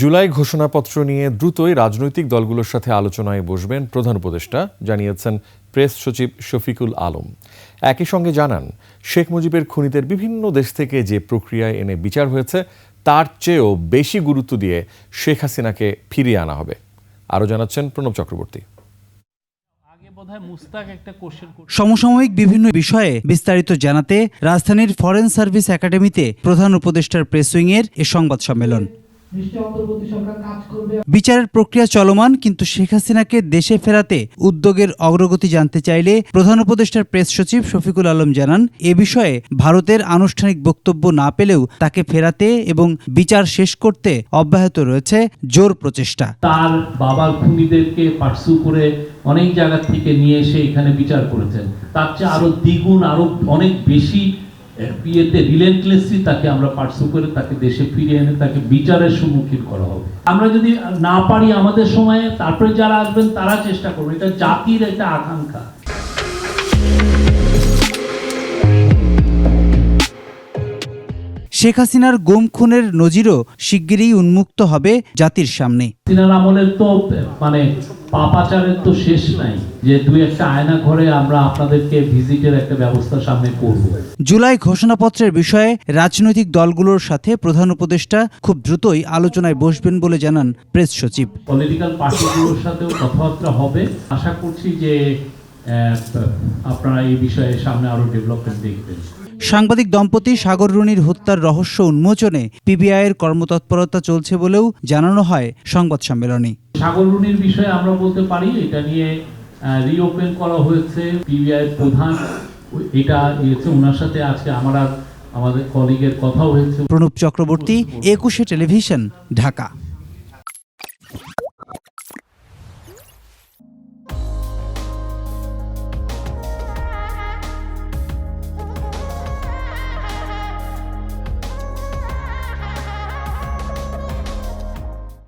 জুলাই ঘোষণাপত্র নিয়ে দ্রুতই রাজনৈতিক দলগুলোর সাথে আলোচনায় বসবেন প্রধান উপদেষ্টা জানিয়েছেন প্রেস সচিব শফিকুল আলম। একই সঙ্গে জানান শেখ মুজিবের খুনিদের বিভিন্ন দেশ থেকে যে প্রক্রিয়ায় এনে বিচার হয়েছে তার চেয়েও বেশি গুরুত্ব দিয়ে শেখ হাসিনাকে ফিরিয়ে আনা হবে। আরও জানাচ্ছেন প্রণব চক্রবর্তী। আগে বোধহয় মুস্তাক একটা কোশ্চেন সমসাময়িক বিভিন্ন বিষয়ে বিস্তারিত জানাতে রাজধানীর ফরেন সার্ভিস একাডেমিতে প্রধান উপদেষ্টার প্রেস উইংয়ের এ সংবাদ সম্মেলন। বিচারের প্রক্রিয়া চলমান কিন্তু শেখ হাসিনাকে দেশে ফেরাতে উদ্যোগের অগ্রগতি জানতে চাইলে প্রধান উপদেষ্টার প্রেস সচিব শফিকুল আলম জানান এ বিষয়ে ভারতের আনুষ্ঠানিক বক্তব্য না পেলেও তাকে ফেরাতে এবং বিচার শেষ করতে অব্যাহত রয়েছে জোর প্রচেষ্টা। তার বাবার খুনিদেরকে পার্সু করে অনেক জায়গা থেকে নিয়ে এসে এখানে বিচার করেছেন। তার চেয়ে আরও দ্বিগুণ আরও অনেক বেশি ইয়েতে রিলেন্টলেসলি তাকে আমরা পার্সু করে তাকে দেশে ফিরিয়ে এনে তাকে বিচারের সম্মুখীন করা হবে। আমরা যদি না পারি আমাদের সময়ে তারপরে যারা আসবেন তারা চেষ্টা করবে। এটা জাতির একটা আকাঙ্ক্ষা। শেখ হাসিনার গুম খুনের নজিরও শিগগিরই উন্মুক্ত হবে জাতির সামনে। আমলের তো মানে পাপাচারের তো শেষ নাই যে দুই একটা আয়না ঘরে আমরা আপনাদেরকে ভিজিটের একটা ব্যবস্থা সামনে করব। জুলাই ঘোষণাপত্রের বিষয়ে রাজনৈতিক দলগুলোর সাথে প্রধান উপদেষ্টা খুব দ্রুতই আলোচনায় বসবেন বলে জানান প্রেস সচিব। পলিটিক্যাল পার্টিগুলোর সাথেও কথাবার্তা হবে। আশা করছি যে আপনারা এই বিষয়ে সামনে আরও ডেভেলপমেন্ট দেখবেন। সাংবাদিক দম্পতি সাগর রুনির হত্যার রহস্য উন্মোচনে পিবিআইয়ের কর্মতৎপরতা চলছে বলেও জানানো হয় সংবাদ সম্মেলনে। সাগররুনির বিষয়ে আমরা বলতে পারি, এটা নিয়ে রিওপেন করা হয়েছে পিবিআই প্রধান। এটা হচ্ছে ওনার সাথে আজকে আমার আর আমাদের কলিগের কথা হয়েছে। প্রণব চক্রবর্তী, একুশে টেলিভিশন, ঢাকা।